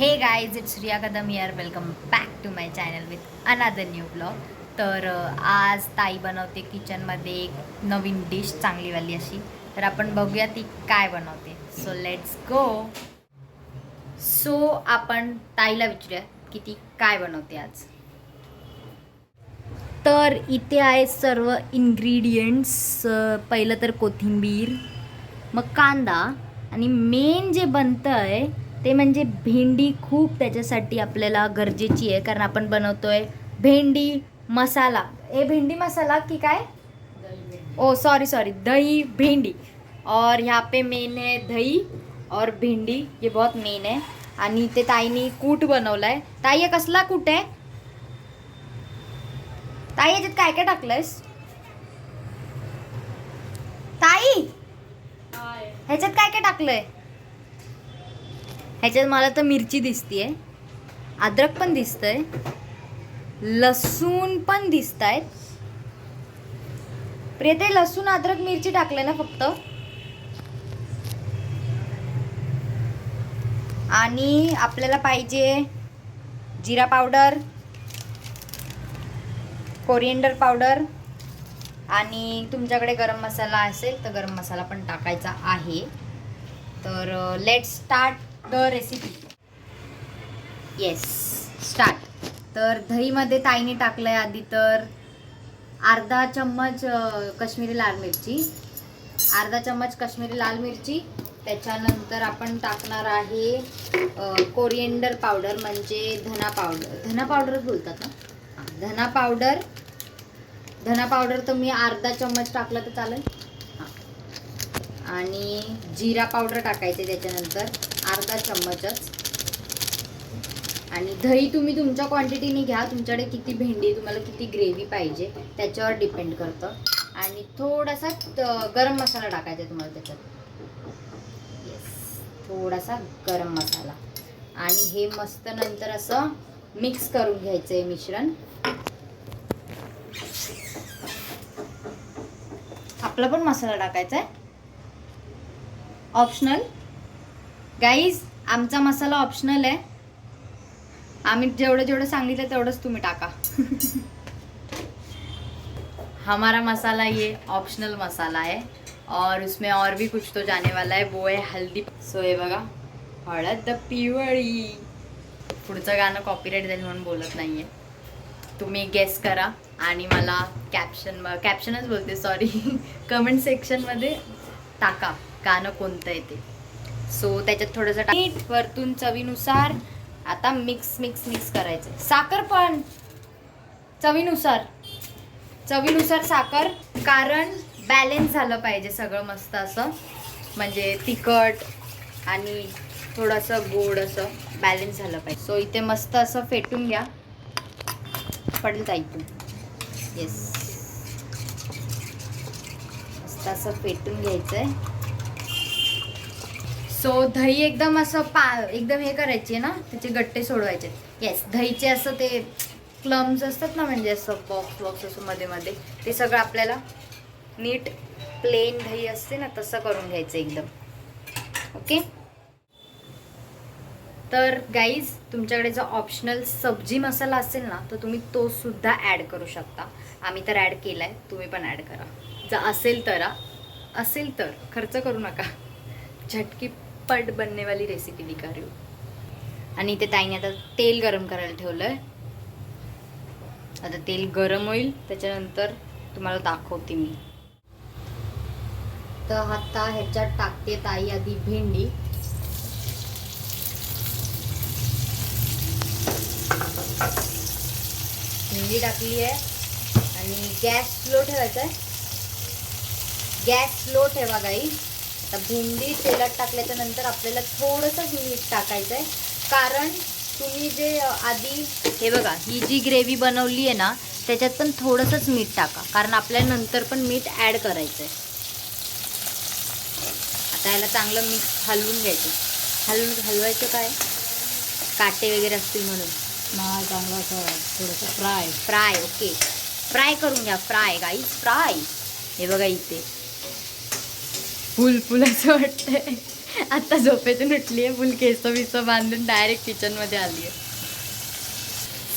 Hey guys it's Riya Kadam here welcome back to my channel with another new blog तर आज ताई बनवते किचनमध्ये एक नवीन डिश चांगलीवाली अशी. तर आपण बघूया ती काय बनवते. सो लेट्स गो सो आपण ताईला विचारूया की ती काय बनवते आज. तर इथे आहे सर्व इन्ग्रेडियंट्स पहिलं तर कोथिंबीर मग कांदा आणि मेन जे बनतं आहे ते म्हणजे भेंडी खूप त्याच्यासाठी आपल्याला गरजेची आहे कारण आपण बनवतोय भेंडी मसाला. ए भेंडी मसाला की काय? ओ सॉरी सॉरी दही भिंडी. और यहाँ पे मेन है दही और भिंडी ये बहुत मेन है. आणि ते ताईनी कूट बनवलाय. ताई हे कसला कूट आहे? ताई याच्यात काय काय टाकलंयस? ताई! ह्याच्यात काय काय टाकलंय? ह्याच्यात मला तर मिरची दिसतीये. अद्रक पण दिसतंय. लसूण पण दिसत आहेत प्रियते लसूण अद्रक मिरची टाकले ना फक्त. आणि आपल्याला पाहिजे जिरा पावडर कोरिएंडर पावडर आणि तुमच्याकडे गरम मसाला असेल तर गरम मसाला पण टाकायचा आहे. तर uh, let start the recipe. Yes start तर दहीमध्ये ताईने टाकलं आहे आधी तर अर्धा चम्मच कश्मीरी लाल मिरची. अर्धा चम्मच कश्मीरी लाल मिरची. त्याच्यानंतर आपण टाकणार आहे कोरिएंडर पावडर म्हणजे धना पावडर धना पावडरच बोलतात ना? धना पावडर धना पावडर तर मी अर्धा चम्मच टाकला तर चालेल? आणि जिरा पावडर टाकायचे त्याच्यानंतर. अर्धा चम्मचच. आणि दही तुम्ही तुमच्या क्वांटिटीने घ्या. तुमच्याकडे किती भेंडी तुम्हाला किती ग्रेव्ही पाहिजे त्याच्यावर डिपेंड करतं. आणि थोडासा गरम मसाला टाकायचा आहे तुम्हाला त्याच्यात. येस थोडासा गरम मसाला. आणि हे मस्त नंतर असं मिक्स करून घ्यायचं आहे मिश्रण. आपला पण मसाला टाकायचा आहे ऑप्शनल गाईज आमचा मसाला ऑप्शनल आहे. आम्ही जेवढं जेवढं सांगितलं तेवढंच तुम्ही टाका. हमारा मसाला ये ऑप्शनल मसाला है और उसमें और भी कुछ तो जाने वाला है. वो है हल्दी. सो हे बघा. हळद पिवळी. पुढचं गाणं कॉपीराईट जाईल म्हणून बोलत नाहीये. तुम्ही गेस करा. आणि मला कॅप्शन कॅप्शनच बोलते सॉरी कमेंट सेक्शनमध्ये टाका. गाणं कोणतं आहे ते. सो त्याच्यात थोडंसं मीठ वरतून चवीनुसार. आता मिक्स मिक्स मिक्स करायचं. साखर पण. चवीनुसार. चवीनुसार साखर. कारण बॅलेन्स झालं पाहिजे सगळं मस्त असं. म्हणजे तिखट आणि थोडंसं गोड असं बॅलेन्स झालं पाहिजे. सो इथे मस्त असं फेटून घ्या. पडेल ताई तू. येस मस्त असं फेटून घ्यायचं आहे सो दही एकदम असं पा एकदम हे करायचे ना त्याचे गट्टे सोडवायचे येस दहीचे असं ते क्लम्स असतात ना म्हणजे असं बॉक्स बॉक्स असं मध्ये मध्ये ते सगळं आपल्याला नीट प्लेन दही असते ना तसं करून घ्यायचं एकदम. ओके तर गाईज तुमच्याकडे जो ऑप्शनल सब्जी मसाला असेल ना तर तुम्ही तो सुद्धा ॲड करू शकता. आम्ही तर ॲड केला आहे तुम्ही पण ॲड करा. जर असेल तर असेल तर खर्च करू नका. झटकी पट बनने वाली रेसिपी दिखा रही आणि ते ताईने आता तेल गरम करायला ठेवलं आहे आता तेल गरम होईल त्याच्यानंतर तुम्हाला दाखवते मी. तर आता ह्याच्यात टाकते ताई आधी भेंडी. भेंडी टाकली आहे. आणि गॅस स्लो ठेवायचा आहे. गॅस स्लो ठेवा गाई. आता भेंडी तेलात टाकल्याच्या नंतर आपल्याला थोडंसं मीठ टाकायचं आहे कारण तुम्ही जे आधी हे बघा ही जी ग्रेव्ही बनवली आहे ना त्याच्यात पण थोडंसंच मीठ टाका. कारण आपल्याला नंतर पण मीठ ॲड करायचं आहे आता याला चांगलं मिक्स हलवून घ्यायचं. हलवून हलवायचं काय? काटे वगैरे असतील म्हणून. नाही चांगलं असं थोडंसं फ्राय. Fry okay. फ्राय करून घ्या. फ्राय गाई फ्राय. हे बघा इथे. फुल फुल असं वाटतंय. आता झोपेतून उठली आहे फुल केस बिस बांधून डायरेक्ट किचनमध्ये आली आहे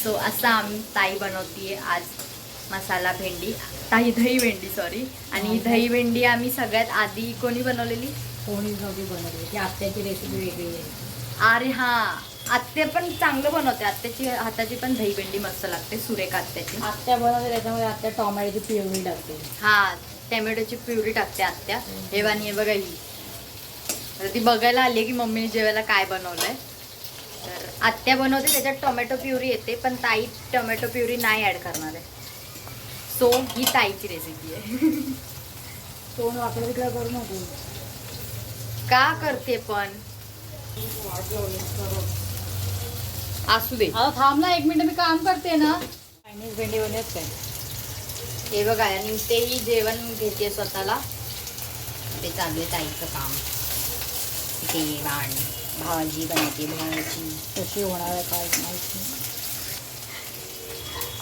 सो असं आम्ही ताई बनवतीये आज मसाला भेंडी. ताई दही भेंडी सॉरी आणि दही भेंडी आम्ही सगळ्यात आधी कोणी बनवलेली? कोणी बनवली. ती आत्याची रेसिपी वेगळी आहे. अरे हा. आत्ते पण चांगलं बनवते. आत्याची हाताची पण दही भेंडी मस्त लागते सुरेख आत्याची आत्या बनवते त्याच्यामध्ये आत्या टोमॅटोची पिवळी टाकते. हा टॅमॅटोची प्युरी टाकते आत्या हे आणि हे बघा ही. तर ती बघायला आली की मम्मीने जेवायला काय बनवलंय. तर आत्या बनवते त्याच्यात टोमॅटो प्युरी येते पण ताई टोमॅटो प्युरी नाही ऍड करणार आहे. सो ही ताईची रेसिपी आहे. तोंड वाकडं तिकडं करू नको. का करते पण? असू दे. आता थांब ना एक मिनिट मी काम करते ना. चायनीज भेंडी बनवत काय हे बघा आणि तेही जेवण घेते स्वतःला. ते चालू आहे ताईचं काम. जेवण भाजी बनवते भाजी. कशी होणार आहे काय माहीत नाही.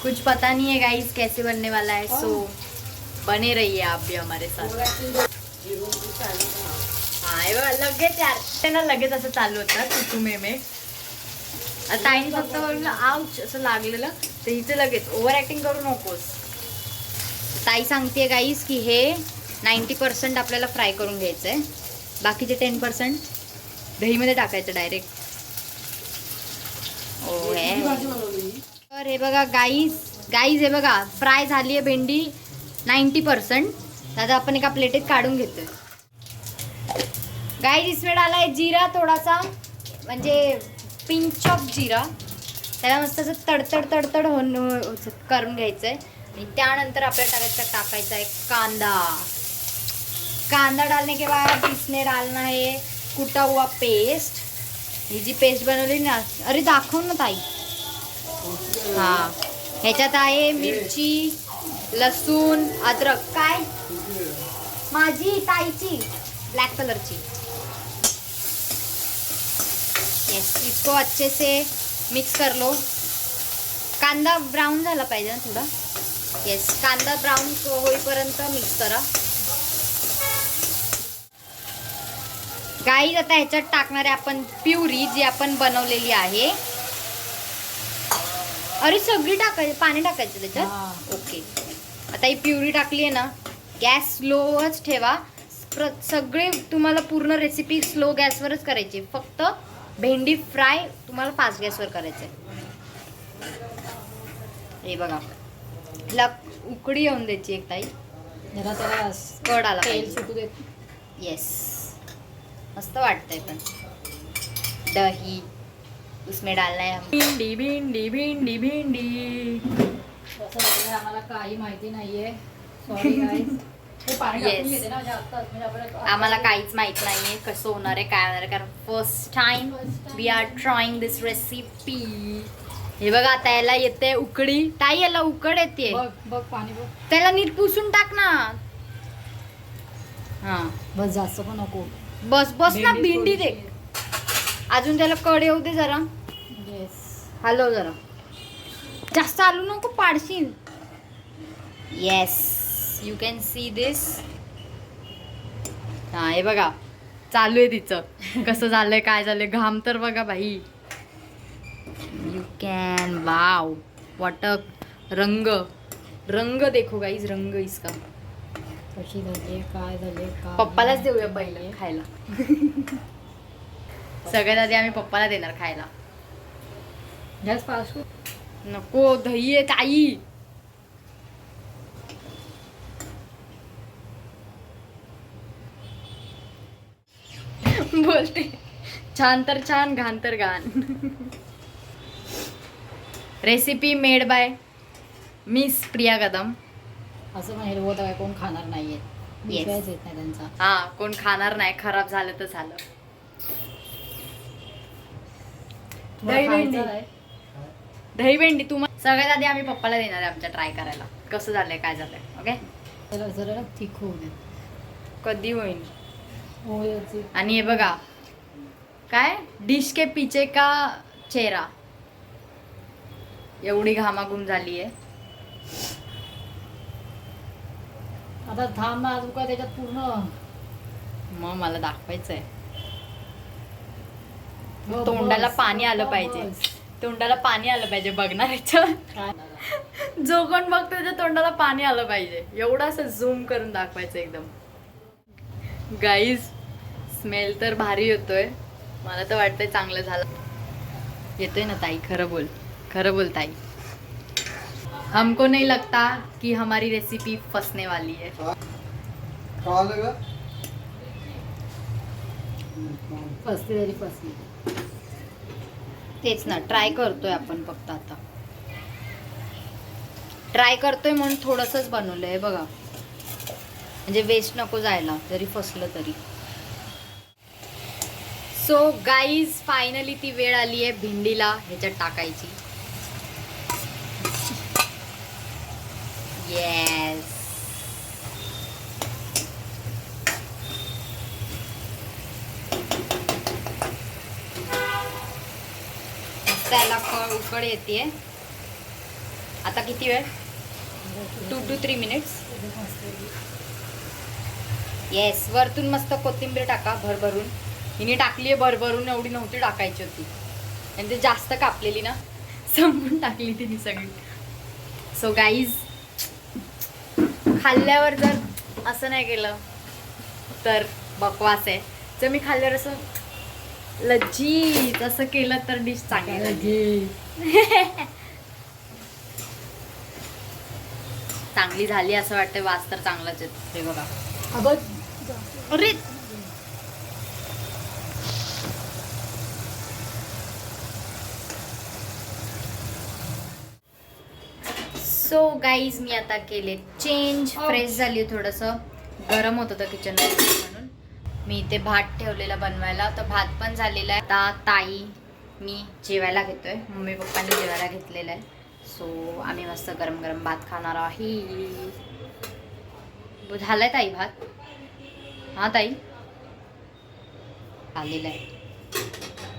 कुछ पता नहीं है गाइस कैसे बनने वाला है. सो बने रहिए आप भी हमारे साथ. हाँ हे बघा लगेच यार. ते ना लगेच असं चालू होतं मे मे आता ताईने फक्त बोललं आउच असं लागलेलं. तर हिचं लगेच ओव्हर ऍक्टिंग करू नकोस. ताई सांगते गाईस की हे नाईन्टी पर्सेंट आपल्याला फ्राय करून घ्यायचं आहे बाकीचे टेन पर्सेंट दहीमध्ये टाकायचं डायरेक्ट ओ हे तर हे बघा गाईज गाईज हे बघा फ्राय झाली आहे भेंडी नाईन्टी पर्सेंट आता आपण एका प्लेटीत काढून घेतोय. गाईज इसमें डाला आहे जिरा थोडासा म्हणजे पिंच ऑफ जिरा. त्याला मस्त असं तडतड तडतड होऊन करून घ्यायचं आहे आणि त्यानंतर आपल्याला टाकायचं टाकायचा आहे कांदा. कांदा डालने के बाद इसमें डालना है कुटा हुआ पेस्ट ही जी पेस्ट बनवली ना अरे दाखव ना ताई. हा. ह्याच्यात आहे मिरची लसूण अद्रक. काय? माझी ताईची. ब्लॅक कलरची. येस इसको अच्छे से मिक्स कर लो। कांदा ब्राऊन झाला पाहिजे ना थोडा. येस कांदा ब्राऊन होईपर्यंत मिक्स करा. गाईज आता ह्याच्यात टाकणारे आपण प्युरी जी आपण बनवलेली आहे. अरे सगळी टाकायची पाणी टाकायचं. त्याच्यात? ओके आता ही प्युरी टाकली आहे ना गॅस स्लोच ठेवा. सगळे तुम्हाला पूर्ण रेसिपी स्लो गॅसवरच करायची फक्त भेंडी फ्राय तुम्हाला फास्ट गॅसवर करायचं हे बघा. हिला उकडी येऊन द्यायची एक ताई. जरा त्याला कड आला तेल पाहिजे. सुटू देत. येस मस्त वाटतंय पण. दही उसमें डालना है भिंडी भिंडी भिंडी भिंडी. आम्हाला काही माहिती नाहीये. सॉरी हे म्हणजे म्हणजे आपल्याला आम्हाला काहीच माहीत नाहीये कसं होणार आहे काय होणार आहे कारण first time we are trying this recipe हे बघा आता याला येते उकडी ताई याला उकड येते. बघ बघ पाणी बघ. त्याला नीट पुसून टाक ना. हा. बस जास्त पण नको. बस बस ना भेंडी दे. अजून त्याला कड येऊ दे जरा. येस हलव जरा. जास्त आलू नको पाडशील. Yes you can see this हा हे बघा. चालू आहे तिचं. कसं झालंय काय झालंय? घाम तर बघा भाई यू कॅन वाव वाटक रंग. रंग देखो गाईज रंग इसका. कशी झाली काय झाले पप्पालाच देऊया पहिलं खायला. सगळ्यात आधी आम्ही पप्पाला देणार खायला. नको दही आहे ताई. बोलते. छान तर छान घाण तर घाण. Recipe made by miss Priya Kadam असं पण हिरवत काय कोण खाणार नाहीये. Yes. विषयच येत नाही त्यांचा. हा कोण खाणार नाही खराब झालं तर झालं. तुम्हाला दही भेंडी. खायचं आहे? दही भेंडी तुम्हाला सगळ्यात आधी आम्ही पप्पाला देणार आहे आमच्या ट्राय करायला. कसं झालंय काय झालंय ओके जरा थिक होऊ दे कधी होईल? आणि हे बघा. काय? डिश के पीछे का चेहरा? एवढी घामाघूम झाली आहे. आता थांब ना अजून काय त्याच्यात पूर्ण. मग मला दाखवायचं आहे हो, तोंडाला. पाणी आलं पाहिजे. तोंडाला पाणी आलं पाहिजे बघणाऱ्याच्या? जो कोण बघतो त्याच्या तोंडाला पाणी आलं पाहिजे. एवढं असं झूम करून दाखवायचं एकदम. गाईज स्मेल तर भारी येतोय. मला तर वाटतंय चांगलं झालं. येतोय ना ताई? खरं बोल. खरं बोल ताई. हमको नहीं लगता कि हमारी रेसिपी फसने वाली है. फसली तरी फसली. तेच ना ट्राय करतोय आपण फक्त आता. ट्राय करतोय म्हणून थोडंसंच बनवलंय बघा. म्हणजे वेस्ट नको जायला जरी फसलं तरी. सो गाईज फायनली ती वेळ आली आहे भिंडीला ह्याच्यात टाकायची. येस त्याला फळ उकड येते. आता किती वेळ? Two two three minutes yes वरतून मस्त कोथिंबीर टाका भरभरून. हिने टाकली आहे भरभरून एवढी नव्हती टाकायची होती. आणि ते जास्त कापलेली ना. संपून टाकली तिने सगळी. सो गाईज खाल्ल्यावर जर असं नाही केलं तर बकवास आहे. जर मी खाल्ल्यावर असं लज्जीत असं केलं तर डिश चांगली. चांगली झाली असं वाटतं वास तर चांगलाच येतो. हे बघा. अगं अरे सो गाईज मी आता केले चेंज फ्रेश झाली थोडंसं. गरम होत होतं किचन म्हणून. मी इथे भात ठेवलेला बनवायला. तर भात पण झालेला आहे. आता ताई मी जेवायला घेतोय. मम्मी पप्पांनी जेवायला घेतलेलं आहे. सो आम्ही मस्त गरम गरम भात खाणार आहे. झालाय ताई भात? हा ताई? आलेलं आहे.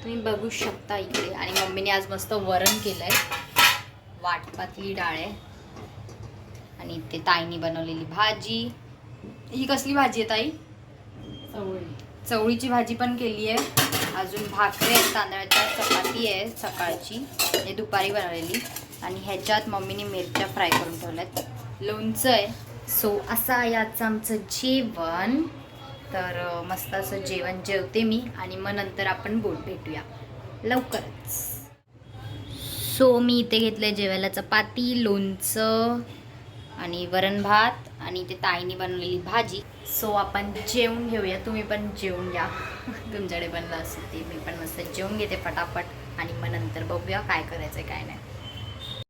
तुम्ही बघू शकता इकडे. आणि मम्मीने आज मस्त वरण केलंय. वाटपातली डाळ आहे. आणि इथे ताईने बनवलेली भाजी. ही कसली भाजी आहे ताई? चवळी. चवळीची भाजी पण केली आहे. अजून भाकरी आहे तांदळाच्या चपाती आहे सकाळची. हे दुपारी बनवलेली. आणि ह्याच्यात मम्मीने मिरच्या फ्राय करून ठेवल्यात. लोणचं आहे. सो असं आहे आजचं आमचं जेवण. तर मस्त असं जेवण जेवते मी. आणि मग नंतर आपण बोट भेटूया. लवकरच. सो मी इथे घेतलंय जेवायला चपाती लोणचं आणि वरण भात आणि ते ताईने बनवलेली भाजी. सो आपण जेवून घेऊया. तुम्ही पण जेवून घ्या. तुमच्याकडे बनलं असेल ते मी पण मस्त जेवून घेते पटापट. आणि मग नंतर बघूया काय करायचं आहे काय नाही.